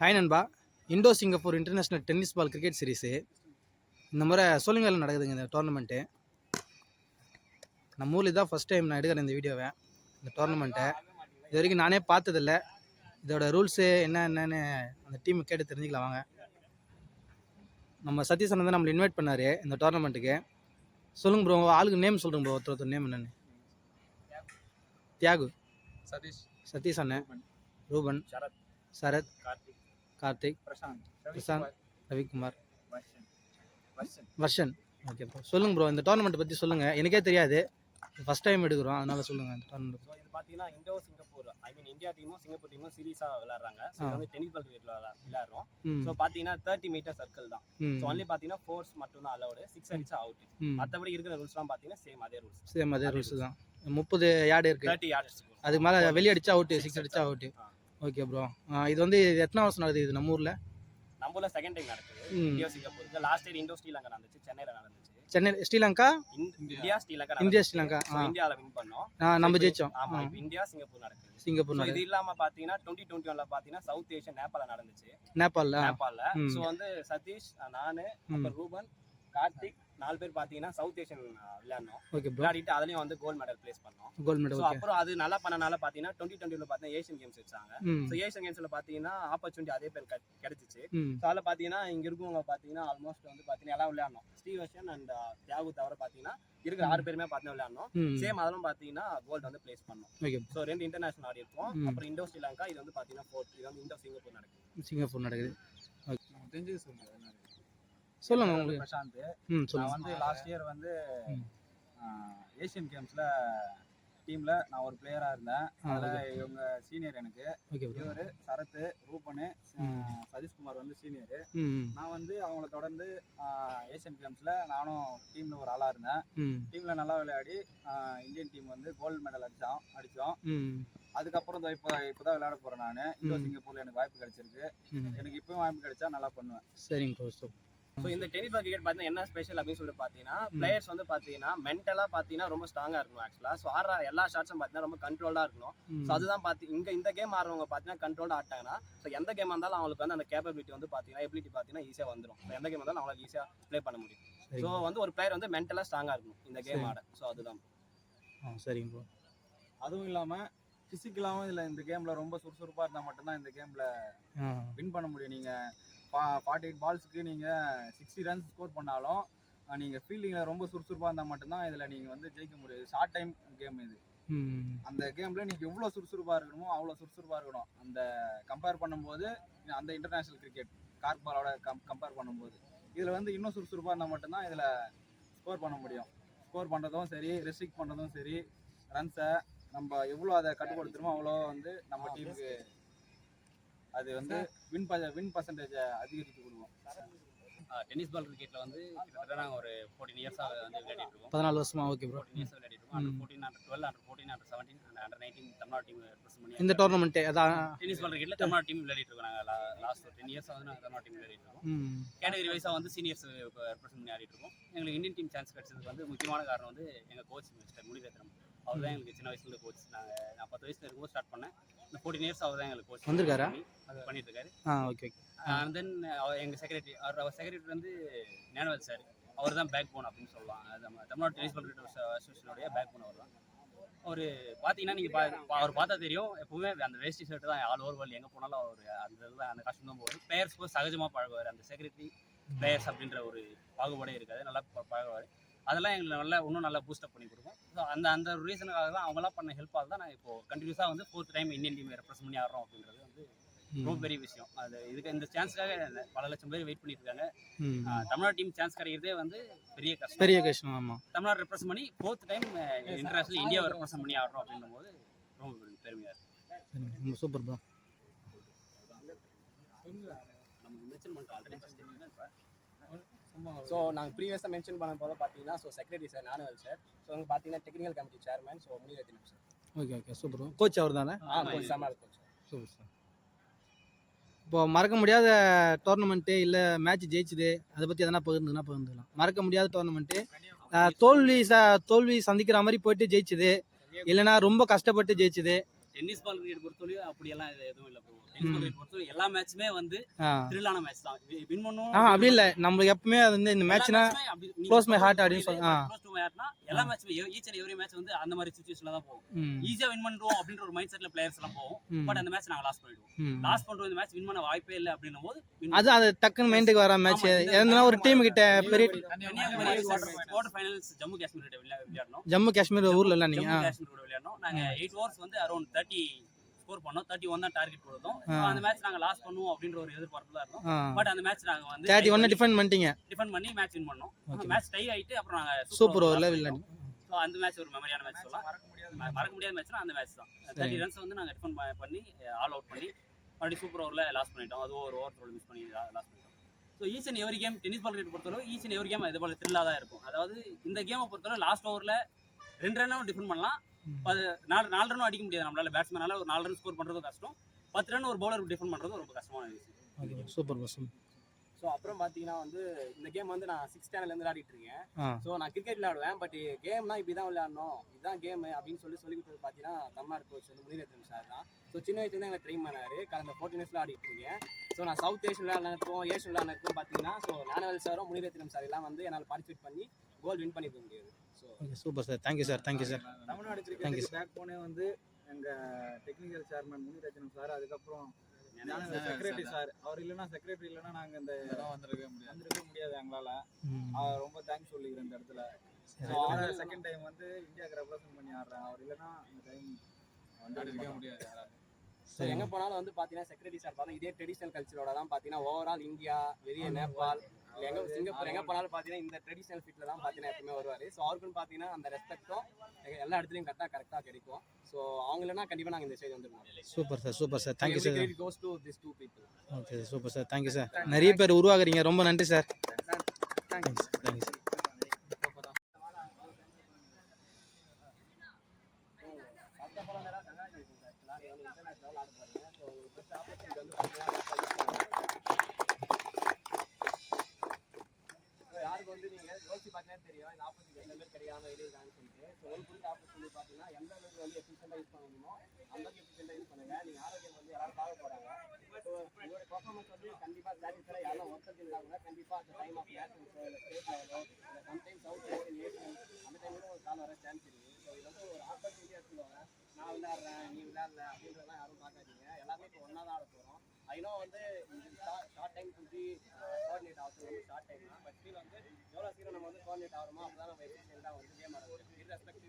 Hi நண்பா. Indo Singapore international tennis ball cricket series இந்த முறை சோழிங்கரில் நடக்குதுங்க இந்த டோர்னமெண்ட்டு நம்ம ஊரில் தான் ஃபஸ்ட் டைம் நான் எடுக்கிறேன் இந்த வீடியோவை இந்த டோர்னமெண்ட்டை இது வரைக்கும் நானே பார்த்ததில்ல. இதோட ரூல்ஸு என்ன என்னன்னு அந்த டீம் கேட்டு தெரிஞ்சுக்கலாம் வாங்க. நம்ம சதீஷ் தான் நம்மளை இன்வைட் பண்ணார் இந்த டோர்னமெண்ட்டுக்கு சொல்லுங்க ப்ரோ ஆளுக்கு நேம் சொல்லுங்க ப்ரோ ஒருத்தர் ஒருத்தர் நேம் என்னன்னு. தியாகு. சதீஷ். சதீஷ் அண்ணன். ரூபன். சரத். சரத். கார்த்திக். கார்த்திக் பிரசாந்த். பிரசாந்த் ரவிக்குமார். வர்ஷன். ஓகே ப்ரோ சொல்லுங்க ப்ரோ இந்த டோர்னமெண்ட் பற்றி சொல்லுங்க. எனக்கே தெரியாது. ஃபர்ஸ்ட் டைம் எடுக்கிறோம். அதனால சொல்லுங்க இந்த டோர்னமெண்ட் இது பார்த்தீங்கன்னா Indo Singapore I mean India டீமும் சிங்கப்பூர் டீமும் சீரியஸாக விளையாடுறாங்க. ஸோ வந்து டென்னிஸ் பால் கிரிக்கெட் விளையாடுறோம். ஸோ பார்த்தீங்கன்னா தேர்ட்டி மீட்டர் சர்க்கிள் தான். ஸோ ஒன்லி பார்த்தீங்கன்னா ஃபோர்ஸ் மட்டும் தான் அலௌடு சிக்ஸ் அடிச்சா அவுட் மற்றபடி இருக்கிற ரூல்ஸ்லாம் பார்த்தீங்கன்னா சேம் அதே ரூல்ஸ் சேம் அதே ரூல்ஸ் தான். முப்பது யார்டு இருக்கு. தேர்ட்டி யார்ட்ஸ் அதுக்கு மேலே வெளியே அடிச்சா அவுட்டு சிக்ஸ் அடிச்சா அவுட்டு. ஓகே ப்ரோ இது வந்து எத்தனை வருஷம் நடக்குது இது நம்ம ஊரில்? நம்மள செகண்ட் டைம் நடக்குது. இந்தியா சிங்கப்பூருக்கு லாஸ்ட் இயர் இண்டோ ஸ்ரீலங்கா நடந்துச்சு. சென்னையில் நடந்துச்சு. சென்னை ஸ்ரீலங்கா இந்- இந்தியா ஸ்ரீலங்கா இந்தியா ஸ்ரீலங்கா இந்தியாவில் வின் பண்ணோம். நம்ம ஜெயிச்சோம். ஆமா ஆ. இப்போ இந்தியா சிங்கப்பூர் நடக்குது. சிங்கப்பூர் இது இல்லாம பாத்தீங்கன்னா டுவெண்ட்டி டுவெண்ட்டி ஒன்ல பாத்தீங்கன்னா சவுத் ஏஷியன் நேபாள நடந்துச்சு. நேபாளில் நேபாள்ல. ஸோ வந்து சதீஷ் நானு அப்புறம் ரூபன் கார்த்திக் நாலு பேர் பாத்தீங்கன்னா சவுத் ஏஷியன் விளையாடணும். ஓகே விளையாடிட்டு அதுலயும் வந்து கோல்ட் மெடல் பிளேஸ் பண்ணோம் கோல்டு மெடல் அப்புறம் அது நல்லா பண்ணனால பாத்தீங்கன்னா டுவெண்ட்டி டுவெண்ட்டில பாத்தீங்கன்னா ஏஷியன் கேம்ஸ் வச்சாங்க. ஸோ ஏஷியன் கேம்ஸ்ல பாத்தீங்கன்னா ஆப்பர்ச்சுனிட்டி அதே பேர் கிடை- கிடைச்சிச்சு. ஸோ அதில் பாத்தீங்கன்னா இங்க இருக்கவங்க பாத்தீங்கன்னா ஆல்மோஸ்ட் வந்து பாத்தீங்கன்னா எல்லாம் விளையாடணும். ஸ்ரீவர்ஷன் அண்ட் தியாகு தவிர பாத்தீங்கன்னா இருக்கிற ஆறு பேருமே பாத்தீங்கன்னா விளையாடணும். சேம் அதெல்லாம் பாத்தீங்கன்னா கோல்டு வந்து பிளேஸ் பண்ணோம் ஓகே ஸோ ரெண்டு இன்டர்நேஷனல் ஆடி இருக்கும். அப்புறம் இண்டோ ஸ்ரீலங்கா இது வந்து பாத்தீங்கன்னா ஃபோர்த் இது வந்து இண்டோ சிங்கப்பூர் நடக்குது. சிங்கப்பூர் நடக்குது. தெரிஞ்சது சொல்லுங்க என்ன இருக்கு? சொல்லுங்க உங்களுக்கு. பிரசாந்த். ம் நான் வந்து லாஸ்ட் இயர் வந்து ம். ஏஷியன் கேம்ஸ்ல டீம்ல நான் ஒரு பிளேயரா இருந்தேன். அதுல. இவங்க சீனியர் எனக்கு. இவரு சரத் ரூபனு. சதீஷ்குமார் வந்து சீனியர் நான் வந்து அவங்கள தொடர்ந்து ஏஷியன் கேம்ஸ்ல நானும் டீம்ல ஒரு ஆளா இருந்தேன். டீம்ல நல்லா விளையாடி இந்தியன் டீம் வந்து கோல்டு மெடல் அடிச்சோம். அடிச்சோம் அதுக்கப்புறம் இப்போ இப்போதான் விளையாட போறேன் நான். இந்தோ. சிங்கப்பூர்ல எனக்கு வாய்ப்பு கிடைச்சிருக்கு. எனக்கு இப்பவும் வாய்ப்பு கிடைச்சா நல்லா பண்ணுவேன். சரிங்க ஸோ இந்த டென்னிஸ் பால் கிரிக்கெட் பார்த்தீங்கன்னா என்ன ஸ்பெஷல் அப்படின்னு சொல்லிட்டு பார்த்தீங்கன்னா பிளேயர்ஸ் வந்து பார்த்தீங்கன்னா மென்டலாக பார்த்தீங்கன்னா ரொம்ப ஸ்ட்ராங்காக இருக்கணும் ஆக்சுவலாக ஸோ ஆடுற எல்லா ஷாட்ஸும் பார்த்தீங்கன்னா ரொம்ப கண்ட்ரோலாக இருக்கணும். ஸோ அதுதான் பார்த்து இங்கே இந்த கேம் ஆடுறவங்க பார்த்தீங்கன்னா கண்ட்ரோலாக ஆட்டாங்கன்னா ஸோ எந்த கேம் இருந்தாலும் அவங்களுக்கு வந்து அந்த கேப்பபிலிட்டி வந்து பார்த்தீங்கன்னா எபிலிட்டி பார்த்தீங்கன்னா ஈஸியாக வந்துடும் ஸோ எந்த கேம் இருந்தாலும் அவங்களால ஈஸியாக ப்ளே பண்ண முடியும். ஸோ வந்து ஒரு பிளேயர் வந்து மென்டலாக ஸ்ட்ராங்காக இருக்கணும் இந்த கேம். ஆட. ஸோ அதுதான். சரிங்க ப்ரோ அதுவும் இல்லாம பிசிக்கலாவும் இதுல இந்த கேம்ல ரொம்ப சுறுசுறுப்பா இருந்தா மட்டும்தான் இந்த கேம்ல வின் பண்ண முடியும். நீங்க ஃபார்ட்டி எயிட் பால்ஸ்க்கு நீங்க சிக்ஸ்டி ரன்ஸ் ஸ்கோர் பண்ணாலும் அஹ், நீங்க ஃபீல்டிங்ல ரொம்ப சுறுசுறுப்பா இருந்தா மட்டும்தான் இதுல நீங்க வந்து ஜெயிக்க முடியாது ஷார்ட் டைம் கேம் இது. ம் அந்த கேம்ல நீங்க எவ்வளவு சுறுசுறுப்பா இருக்கணுமோ அவ்வளவு சுறுசுறுப்பா இருக்கணும். அந்த கம்பேர் பண்ணும்போது அந்த இன்டர்நேஷனல் கிரிக்கெட் கார்பாலோட கம் கம்பேர் பண்ணும்போது. இதுல வந்து இன்னும் சுறுசுறுப்பா இருந்தா மட்டும்தான் இதுல ஸ்கோர் பண்ண முடியும். ஸ்கோர் பண்றதும் சரி ரெஸ்ட்ரிக்ட் பண்றதும் சரி ரன்ஸை நம்ம எவ்வளோ அதை கட்டுப்படுத்துறோமோ அவ்வளோ வந்து நம்ம டீமுக்கு அது வந்து வின் வின் பர்சன்டேஜை அதிகரித்து கொடுக்கும் டென்னிஸ் பால் கிரிக்கெட்டில் வந்து கிட்டத்தட்ட நாங்கள் ஒரு ஃபோர்டீன் இயர்ஸாக வந்து விளையாடிட்டு இருக்கோம். பதினாலு வருஷமா ஓகே ப்ரோ ஃபோர்டீன் இயர்ஸ் விளையாடிட்டு இருக்கோம். Under fourteen under twelve under fourteen under seventeen and under nineteen Tamil Nadu team represent பண்ணி இந்த டோர்னமெண்ட்டு அதான். டென்னிஸ் பால் கிரிக்கெட்ல தமிழ்நாடு டீம் விளையாடிட்டு இருக்கோம் நாங்கள் லாஸ்ட் ஒரு டென் இயர்ஸாக வந்து நாங்கள் தமிழ்நாடு டீம் விளையாடிட்டு இருக்கோம். கேட்டகரி வைஸாக வந்து சீனியர்ஸ் ரெப்ரசென்ட் பண்ணி ஆடிட்டு இருக்கோம். எங்களுக்கு இந்தியன் டீம் சான்ஸ் கிடைச்சதுக்கு வந்து முக்கியமான காரணம் வந்து எங்கள் கோச் மிஸ்டர் முனிரத்னம் அவர் தான் எங்களுக்கு சின்ன வயசுல கோச் நாங்கள் நான் பத்து வயசுல இருக்கும்போது ஸ்டார்ட் பண்ணேன். இந்த ஃபோர்டீன் இயர்ஸ் அவர் தான் எங்களுக்கு கோச் வந்திருக்காரா? பண்ணிட்டு இருக்காரு ஆ ஓகே ஓகே அண்ட் தென் எங்கள் செக்ரட்டரி அவர் அவர் செக்ரட்டரி வந்து ஞானவேல் சார் அவர் தான் பேக் போன் அப்படின்னு சொல்லலாம் அது நம்ம தமிழ்நாடு டென்னிஸ் அசோசியேஷனுடைய பேக் போன் அவர் தான் அவர் பார்த்தீங்கன்னா நீங்கள் பா அவர் பார்த்தா தெரியும். எப்பவுமே அந்த வேஸ்டி ஷர்ட் தான் ஆல் ஓவர் வேர்ல்டு எங்கே போனாலும் அவர் அந்த இதில் அந்த காஸ்டியூம் தான் போவார். பிளேயர்ஸ்க்கு சகஜமாக பழகுவார். அந்த செக்ரட்டரி பிளேயர்ஸ் அப்படின்ற ஒரு பாகுபாடே இருக்காது. நல்லா பழகுவார். அதெல்லாம் எங்களுக்கு நல்லா இன்னும் நல்லா பூஸ்டப் பண்ணி கொடுக்கும். ஸோ அந்த அந்த ரீசனுக்காக தான் அவங்களாம் பண்ண ஹெல்ப்பாக தான் நான் இப்போ கண்டினியூஸாக வந்து fourth time Indian team represent பண்ணி ஆடுறோம் அப்படின்றது வந்து ரொம்ப பெரிய விஷயம். அது இதுக்கு இந்த சான்ஸ்க்காக பல லட்சம் பேர் வெயிட் பண்ணிட்டு இருக்காங்க தமிழ்நாடு டீம் சான்ஸ் கிடைக்கிறதே வந்து பெரிய கஷ்டம். பெரிய கஷ்டம் ஆமாம் தமிழ்நாடு ரெப்ரசென்ட் பண்ணி ஃபோர்த் டைம் இன்டர்நேஷனல் இந்தியாவை ரெப்ரசென்ட் பண்ணி ஆடுறோம் அப்படின்னும் போது ரொம்ப பெரு- பெருமையா இருக்கு. சூப்பர் ப்ரோ நம்ம மென்ஷன் பண்ணிட்டோம் ஆல்ரெடி ஸோ நாங்கள் ப்ரீவியஸாக மென்ஷன் பண்ண போது பார்த்தீங்கன்னா ஸோ செக்ரட்டரி சார் நானுவல் சார் ஸோ அங்கே பார்த்தீங்கன்னா technical committee chairman so Munirathinam sir okay okay super bro coach அவர் தானே? ஆ இருக்கும் சார் சூப்பர் சார் இப்போ மறக்க முடியாத டோர்னமெண்ட்டு இல்லை மேட்ச் ஜெயிச்சுது அதை பற்றி எதனா பகிர்ந்துனா பகிர்ந்துக்கலாம். மறக்க முடியாத டோர்னமெண்ட்டு தோல்வி ச தோல்வி சந்திக்கிற மாதிரி போயிட்டு ஜெயிச்சுது. இல்லைனா ரொம்ப கஷ்டப்பட்டு ஜெயிச்சுது. டென்னிஸ் பால் கிரிக்கெட் பொறுத்தவரையும் அப்படியெல்லாம் இது எதுவும் இல்லை எல்லா மேட்சுமே வந்து த்ரில்லான மேட்ச் தான். வின் பண்ணும் ஆ அப்படி இல்லை. நம்மளுக்கு எப்பவுமே அது வந்து இந்த மேட்ச்னா close my heart அப்படின்னு சொல்லி-. க்ளோஸ் டு மை ஹார்ட்னா எல்லா மேட்சுமே ஈச் அண்ட் எவ்ரி மேட்ச் வந்து அந்த மாதிரி சுச்சுவேஷன்ல தான் போகும். ம். ஈஸியா வின் பண்றோம் அப்படின்ற ஒரு மைண்ட் செட்ல பிளேயர்ஸ் எல்லாம் போகும். ம், பட் அந்த மேட்ச் நாங்க லாஸ் பண்ணிடுவோம் ம். லாஸ் பண்றோம் இந்த மேட்ச் வின் பண்ண வாய்ப்பே இல்லை அப்படின்னும் போது அது அது டக்குன்னு மைண்டுக்கு வர மேட்ச் எதனா ஒரு டீம் கிட்ட பெரிய குவார்டர் ஃபைனல்ஸ் ஜம்மு காஷ்மீர் விளையாடணும். ஜம்மு காஷ்மீர் ஊர்ல இல்ல நீங்க? ஜம்மு ஆ. காஷ்மீர் கூட விளையாடணும். நாங்க எயிட் ஓவர்ஸ் வந்து அரௌண்ட் தேர்ட்டி ஸ்கோர் பண்ணோம். தேர்ட்டி ஒன் தான் டார்கெட் கொடுத்தோம். அந்த மேட்ச் நாங்க லாஸ் பண்ணுவோம் அப்படின்ற ஒரு எதிர்பார்ப்புல இருந்தோம். ஆ. பட் அந்த மேட்ச் நாங்க வந்து தேர்ட்டி ஒன்னு டிஃபெண்ட் பண்ணிட்டீங்க. டிஃபெண்ட் பண்ணி மேட்ச் வின் பண்ணோம். மேட்ச் டை ஆயிட்டு அப்புறம் நாங்க சூப்பர் ஓவர்ல விளையாடி ஸோ அந்த மேட்ச் ஒரு மெமரியான மேட்ச் சொல்லலாம். மறக்க முடியாது ம- மறக்க முடியாத மேட்ச்னா அந்த மேட்ச் தான். தேர்ட்டி ரன்ஸ் வந்து நாங்க டிஃபெண்ட் பண்ணி ஆல் அவுட் பண்ணி மறுபடியும் சூப்பர் ஓவரில் லாஸ் பண்ணிட்டோம். அதுவும் ஒரு ஓவர் மிஸ் பண்ணி லாஸ் பண்ணிட்டோம். So each and every game tennis ball cricket பொறுத்தளவு ஈச் அண்ட் எவரி கேம் இது போல த்ரில்லாக தான் இருக்கும். அதாவது இந்த கேமை பொறுத்தளவு லாஸ்ட் ஓவரில் ரெண்டு ரன்னும் டிஃபெண்ட் பண்ணலாம். நாலு நாலு ரன்னும் அடிக்க முடியாது நம்மளால பேட்ஸ்மேனால ஒரு நாலு ரன் ஸ்கோர் பண்ணுறதும் கஷ்டம். பத்து ரன் ஒரு பவுலர் டிஃபெண்ட் பண்ணுறதும் ரொம்ப கஷ்டமான விஷயம். சூப்பர் பஸ் ஸோ அப்புறம் பார்த்தீங்கன்னா வந்து இந்த கேம் வந்து நான் சிக்ஸ் ஸ்டாண்டர்ட்லேருந்து விளையாடிட்டு இருக்கேன். ஸோ நான் கிரிக்கெட் விளையாடுவேன் பட் கேம்னா இப்படி தான் விளையாடணும். இதுதான் கேம் அப்படின்னு சொல்லி சொல்லி கொடுத்தது பார்த்தீங்கன்னா தமிழ்நாடு கோச் வந்து முனிரத்னம் சார் தான். ஸோ சின்ன வயசுலேருந்து எங்களை ட்ரெயின் பண்ணாரு. கடந்த ஃபோர்டீன் இயர்ஸ் விளையாடிட்டு இருக்கேன். ஸோ நான் சவுத் ஏஷியன் விளையாடுறதுக்கும் ஏஷியன் விளையாடுறதுக்கும் பார்த்தீங்கன்னா ஸோ ஞானவேல் சாரும் முனிரத்னம் சார் எல்லாம் வந்து என்னால் பார்ட்டிசிபேட் பண்ணி கோல் வின் பண்ணிக்க முடியாது. Okay super sir. Thank you sir thank you sir Tamil Nadu cricket back போனே வந்து எங்க டெக்னிக்கல் சேர்மன் முனிரத்னம் சார் அதுக்கப்புறம் செக்ரட்டரி சார்? அவர் இல்லைன்னா செக்ரட்டரி இல்லைன்னா நாங்க இந்த வந்திருக்க முடியாது. வந்திருக்க முடியாது எங்களால. ரொம்ப தேங்க்ஸ் சொல்லிக்கிறேன் இந்த இடத்துல. செகண்ட் டைம் வந்து இந்தியாவுக்கு ரெப்ரசென்ட் பண்ணி ஆடுறேன். அவர் இல்லைன்னா இந்த டைம் வந்திருக்க முடியாது எங்கே போனாலும் வந்து பார்த்தீங்கன்னா செக்ரட்டரி சார் பார்த்தா இதே ட்ரெடிஷனல் கல்ச்சரோட தான் பார்த்தீங்கன்னா ஓவரால் இந்தியா வெளியே நேபாள் எங்கே சிங்கப்பூர் எங்கே போனாலும் பார்த்தீங்கன்னா இந்த ட்ரெடிஷனல் ஃபிட்டில் தான் பார்த்தீங்கன்னா எப்பவுமே வருவார். ஸோ அவருக்குன்னு பார்த்தீங்கன்னா அந்த ரெஸ்பெக்டும் எல்லா இடத்துலையும் கரெக்டாக கரெக்டாக கிடைக்கும். ஸோ அவங்க இல்லைன்னா கண்டிப்பாக நாங்கள் இந்த சைடு வந்துருக்கோம் super sir super sir. Thank you sir. Goes to this two people okay super sir. Thank you sir. நிறைய பேர் உருவாகுறீங்க. ரொம்ப நன்றி சார். தேங்க்ஸ் தேங்க்ஸ் யாருக்கு வந்து நீங்க யோசிச்சு பார்த்தீங்கன்னா தெரியும் இந்த ஆப்பர்ச்சுனிட்டி எந்த பேர் சொல்லிட்டு ஸோ ஒரு குறிப்பிட்ட ஆப்பர்ச்சுனிட்டி பார்த்தீங்கன்னா எந்த அளவுக்கு வந்து எஃபிஷியண்டாக யூஸ் பண்ண முடியுமோ அந்த அளவுக்கு எஃபிஷியண்டாக யூஸ் பண்ணுங்க. நீங்க ஆரோக்கியம் வந்து எல்லாரும் பார்க்க ஸோ உங்களோட பர்ஃபார்மன்ஸ் வந்து கண்டிப்பா சாட்டிஸ்ஃபை யாரும் ஒர்க்கர்ஸ் இருந்தாங்கன்னா கண்டிப்பா அந்த டைம் ஆஃப் நேஷனல்ஸோ இல்லை ஸ்டேட் லெவலோ இல்லை சம்டைம்ஸ் சவுத் ஏஷியன் ஏஷியன் அந்த டைம்ல ஒரு கால் வர சான்ஸ் இருக்கு. ஸோ இது வந்து ஒரு ஆப்பர்ச்சுனிட்டியாக சொல்லுவாங்க. நான் விளையாடுறேன் நீ விளையாடல அப்படின்றதெல்லாம் யாரும் பார்க்காதீங்க. எல்லாமே இப்போ ஒன்றா தான் ஆட போகிறோம் ஐநோ வந்து ஷார்ட் டைம் குட்டி கோஆர்டினேட் ஆகும் வந்து ஷார்ட் டைம் தான் பட் ஸ்டில் வந்து எவ்வளோ சீக்கிரம் நம்ம வந்து கோஆர்டினேட் ஆகிறோமோ அப்போ தான் நம்ம எஃபிஷியண்டாக வந்து கேம் ஆட முடியும். Irrespective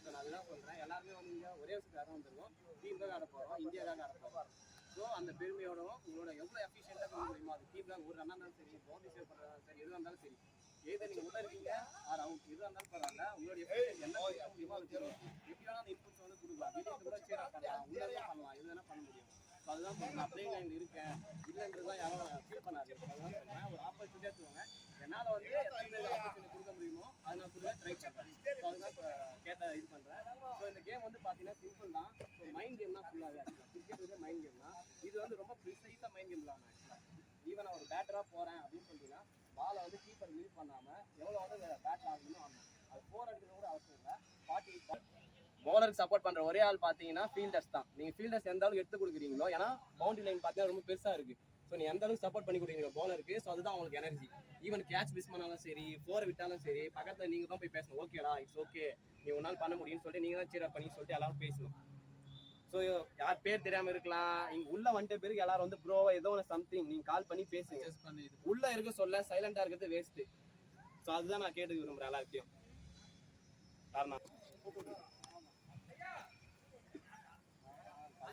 ஸோ நான் அதுதான் சொல்கிறேன் எல்லாருமே வந்து இங்கே ஒரே விஷயத்துக்காக தான் வந்துருக்கோம் டீமுக்காக ஆட போகிறோம் இந்தியாவுக்காக ஆட போகிறோம் ஸோ அந்த பெருமையோடவும் உங்களோட எவ்வளோ எஃபிஷியண்டாக பண்ண முடியுமோ அது டீம் தான். ஒரு ரன்னாக இருந்தாலும் சரி பவுண்டரி சேவ் பண்ணுறதா சரி எதுவாக இருந்தாலும் சரி. ஏதோ நீங்கள் உள்ள இருக்கீங்க ஆர் அவுட் எதுவாக இருந்தாலும் பரவாயில்ல. உங்களுடைய என்ன முடியுமோ அது தெரியும். எப்படி வேணால் அந்த இன்புட்ஸ் வந்து கொடுக்கலாம். வெளியே கூட சேர் பண்ணலாம் உள்ள பண்ணலாம். எது வேணால் பண்ண முடியும். அதுதான் சொல்றேன். நான் பிளேயிங் இருக்கேன். இல்லைன்றதுதான் யாரும் ஃபீல் பண்ணாது அதுதான் ஒரு ஆப்பர்ச்சுனிட்டி எடுத்துக்கோங்க. என்னால் வந்து எத்தனை ஆப்பர்ச்சுனிட்டி கொடுக்க முடியுமோ அதை நான் கொடுக்க ட்ரை பண்ணுறேன் ஸோ அதுதான் இப்போ கேட்ட இது பண்ணுறேன் ஸோ இந்த கேம் வந்து பார்த்தீங்கன்னா சிம்பிள் தான். ஸோ மைண்ட் கேம் தான் ஃபுல்லாகவே ஆக்சுவலாக கிரிக்கெட் வந்து மைண்ட் கேம் தான். இது வந்து ரொம்ப ப்ரிசைஸாக மைண்ட் கேம் தான் ஆக்சுவலாக ஈவன் நான் ஒரு பேட்டராக போகிறேன் அப்படின்னு சொல்லிட்டீங்கன்னா பாலை வந்து கீப்பர் லீவ் பண்ணாமல் எவ்வளோ வந்து பேட் ஆகணும்னு ஆகணும் அது ஃபோர் அடிக்கிறது கூட அவசியம் இல்லை. ஃபார்ட்டி பவுலருக்கு சப்போர்ட் பண்ற ஒரே ஆள் பாத்தீங்கன்னா ஃபீல்டர்ஸ் தான். நீங்க ஃபீல்டர்ஸ் எந்த அளவுக்கு எடுத்து கொடுக்குறீங்களோ ஏன்னா பவுண்டரி லைன் பார்த்தீங்கன்னா ரொம்ப பெருசா இருக்கு. ஸோ நீ எந்த அளவுக்கு சப்போர்ட் பண்ணி கொடுக்குறீங்க பவுலருக்கு ஸோ அதுதான் உங்களுக்கு எனர்ஜி ஈவன் கேட்ச் மிஸ் பண்ணாலும் சரி ஃபோரை விட்டாலும் சரி பக்கத்துல நீங்க தான் போய் பேசணும். ஓகேடா இட்ஸ் ஓகே நீ உன்னால் பண்ண முடியும்னு சொல்லிட்டு நீங்க தான் சீரா பண்ணி சொல்லிட்டு எல்லாரும் பேசணும். ஸோ யார் பேர் தெரியாம இருக்கலாம். இங்க உள்ள வந்துட்ட பிறகு எல்லாரும் வந்து ப்ரோ ஏதோ ஒன்று சம்திங் நீங்க கால் பண்ணி பேசுங்க. உள்ள இருக்க சொல்ல சைலண்டா இருக்கிறது வேஸ்ட் ஸோ அதுதான் நான் கேட்டு விரும்புறேன் எல்லாருக்கையும் காரணம்